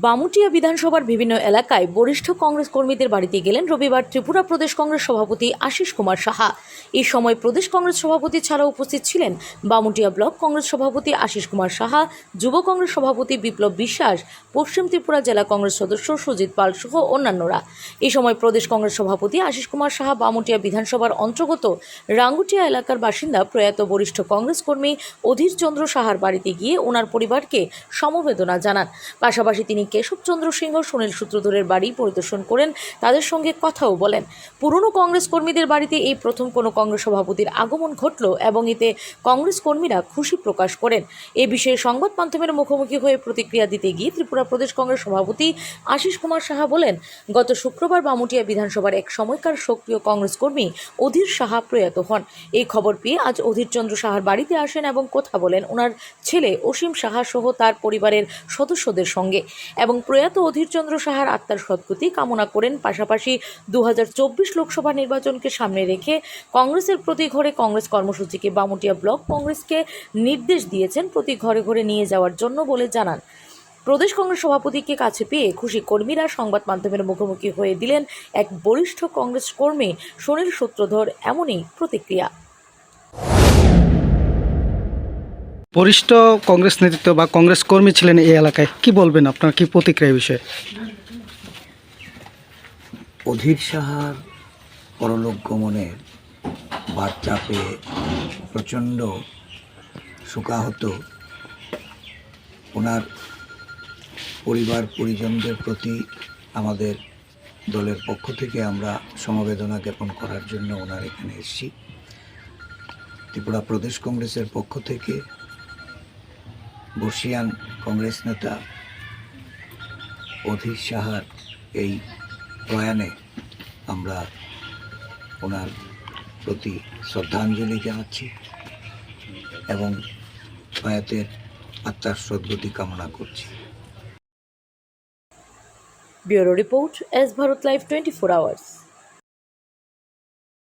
বামুটিয়া বিধানসভার বিভিন্ন এলাকায় বরিষ্ঠ কংগ্রেস কর্মীদের বাড়িতে গেলেন রবিবার ত্রিপুরা প্রদেশ কংগ্রেস সভাপতি আশিস কুমার সাহা। এই সময় প্রদেশ কংগ্রেস সভাপতি ছাড়াও উপস্থিত ছিলেন বামুটিয়া ব্লক কংগ্রেস সভাপতি আশিস কুমার সাহা, যুব কংগ্রেস সভাপতি বিপ্লব বিশ্বাস, পশ্চিম ত্রিপুরা জেলা কংগ্রেস সদস্য সুজিত পাল সহ অন্যান্যরা। এই সময় প্রদেশ কংগ্রেস সভাপতি আশিস কুমার সাহা বামুটিয়া বিধানসভার অন্তর্গত রাঙ্গুটিয়া এলাকার বাসিন্দা প্রয়াত বরিষ্ঠ কংগ্রেস কর্মী অধীর চন্দ্র সাহার বাড়িতে গিয়ে ওনার পরিবারকে সমবেদনা জানান। পাশাপাশি তিনি কেশবচন্দ্র সিংহ, সুনীল সূত্রধরের বাড়ি পরিদর্শন করেন। তাদের সঙ্গে কথাও বলেন। পুরনো কংগ্রেস কর্মীদের বাড়িতে এই প্রথম কোনো কংগ্রেস সভাপতির আগমন ঘটল এবং এতে কংগ্রেস কর্মীরা খুশি প্রকাশ করেন। এ বিষয়ে সংবাদ মাধ্যমের মুখোমুখি হয়ে প্রতিক্রিয়া দিতে গিয়ে ত্রিপুরা প্রদেশ কংগ্রেস সভাপতি আশিস কুমার সাহা বলেন, গত শুক্রবার বামুটিয়া বিধানসভার এক সময়কার সক্রিয় কংগ্রেস কর্মী অধীর সাহা প্রয়াত হন। এই খবর পেয়ে আজ অধীর চন্দ্র সাহার বাড়িতে আসেন এবং কথা বলেন। ওনার ছেলে অসীম সাহা সহ তার পরিবারের সদস্যদের সঙ্গে। এবং প্রয়াত অধীরচন্দ্র সাহার আত্মার সদ্গতি কামনা করেন। পাশাপাশি দু লোকসভা নির্বাচনকে সামনে রেখে কংগ্রেসের প্রতি ঘরে কংগ্রেস কর্মসূচিকে বামুটিয়া ব্লক কংগ্রেসকে নির্দেশ দিয়েছেন। প্রতি ঘরে ঘরে নিয়ে যাওয়ার জন্য বলে জানান। প্রদেশ কংগ্রেস সভাপতিকে কাছে পেয়ে খুশি কর্মীরা সংবাদ মাধ্যমের মুখোমুখি হয়ে দিলেন এক বরিষ্ঠ কংগ্রেস কর্মী সুনীল সূত্রধর। এমনই প্রতিক্রিয়া। বরিষ্ঠ কংগ্রেস নেতৃত্ব বা কংগ্রেস কর্মী ছিলেন এই এলাকায়, কি বলবেন আপনার, কি প্রতিক্রিয়া বিষয়ে? অধীর সাহার পরলোক গমনের বার্তা পেয়ে প্রচণ্ড শোকাহত ওনার পরিবার, পরিজনদের প্রতি আমাদের দলের পক্ষ থেকে আমরা সমবেদনা জ্ঞাপন করার জন্য ওনার এখানে এসেছি। ত্রিপুরা প্রদেশ কংগ্রেসের পক্ষ থেকে বর্ষিয়ান কংগ্রেস নেতা অধীর সাহার এই প্রয়াণে আমরা ওনার প্রতি শ্রদ্ধাঞ্জলি জানাচ্ছি এবং প্রয়াতের আত্মার সদ্গতি কামনা করছি। Bureau report S Bharat live twenty four hours.